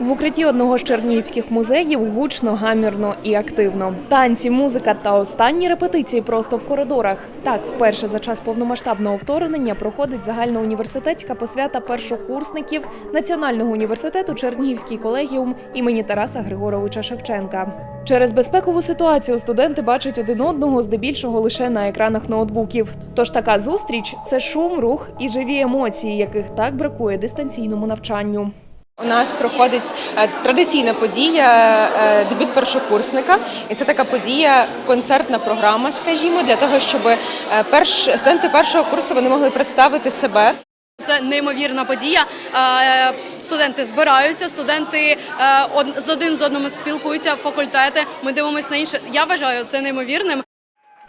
відкритті одного з чернігівських музеїв гучно, гамірно і активно. Танці, музика та останні репетиції просто в коридорах. Так, вперше за час повномасштабного вторгнення проходить загальноуніверситетська посвята першокурсників Національного університету Чернігівський колегіум імені Тараса Григоровича Шевченка. Через безпекову ситуацію студенти бачать один одного здебільшого лише на екранах ноутбуків. Тож така зустріч це шум, рух і живі емоції, яких так бракує дистанційному навчанню. У нас проходить е, традиційна подія е, дебют першокурсника, і це така подія, концертна програма, скажімо, для того, щоб е, перш студенти першого курсу вони могли представити себе. Це неймовірна подія. Студенти збираються, студенти з один з одним спілкуються, факультети. Ми дивимося на інше. Я вважаю це неймовірним.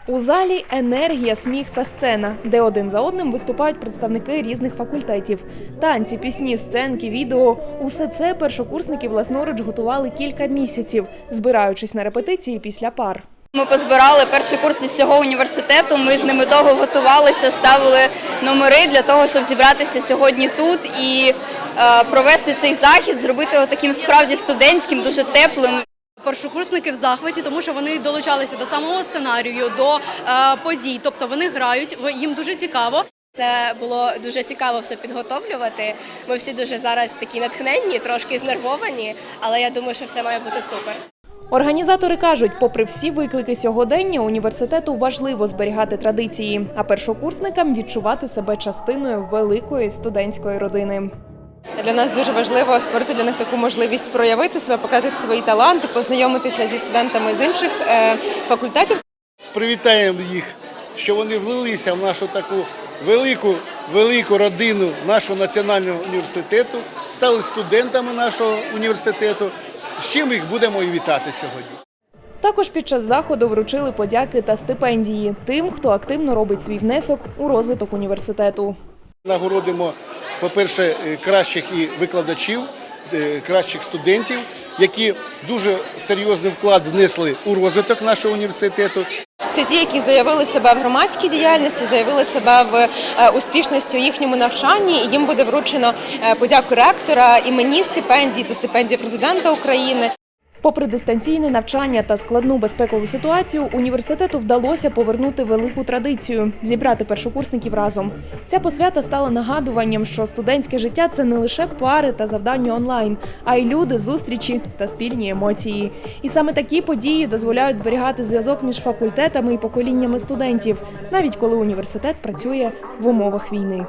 У залі енергія, сміх та сцена, де один за одним виступають представники різних факультетів. Танці, пісні, сценки, відео усе це першокурсники власноруч готували кілька місяців, збираючись на репетиції після пар. Ми позбирали перші курси всього університету. Ми з ними довго готувалися, ставили номери для того, щоб зібратися сьогодні тут і е, провести цей захід, зробити його таким справді студентським, дуже теплим. Першокурсники в захваті, тому що вони долучалися до самого сценарію, до е, подій. Тобто вони грають, їм дуже цікаво. Це було дуже цікаво все підготовлювати. Ми всі дуже зараз такі натхненні, трошки знервовані, але я думаю, що все має бути супер. Організатори кажуть, попри всі виклики сьогодення, університету важливо зберігати традиції, а першокурсникам відчувати себе частиною великої студентської родини. Для нас дуже важливо створити для них таку можливість проявити себе, показати свої таланти, познайомитися зі студентами з інших е, факультетів. Привітаємо їх, що вони влилися в нашу таку велику, велику родину нашого національного університету, стали студентами нашого університету. З чим їх будемо і вітати сьогодні. Також під час заходу вручили подяки та стипендії тим, хто активно робить свій внесок у розвиток університету. Нагородимо, по-перше, е, кращих і викладачів, е, кращих студентів, які дуже серйозний вклад внесли у розвиток нашого університету. Це ті, які заявили себе в громадській діяльності, заявили себе в е, успішності у їхньому навчанні. І їм буде вручено подяку ректора, іменні стипендії, це стипендія президента України. Попри дистанційне навчання та складну безпекову ситуацію, університету вдалося повернути велику традицію зібрати першокурсників разом. Ця посвята стала нагадуванням, що студентське життя це не лише пари та завдання онлайн, а й люди, зустрічі та спільні емоції. І саме такі події дозволяють зберігати зв'язок між факультетами і поколіннями студентів, навіть коли університет працює в умовах війни.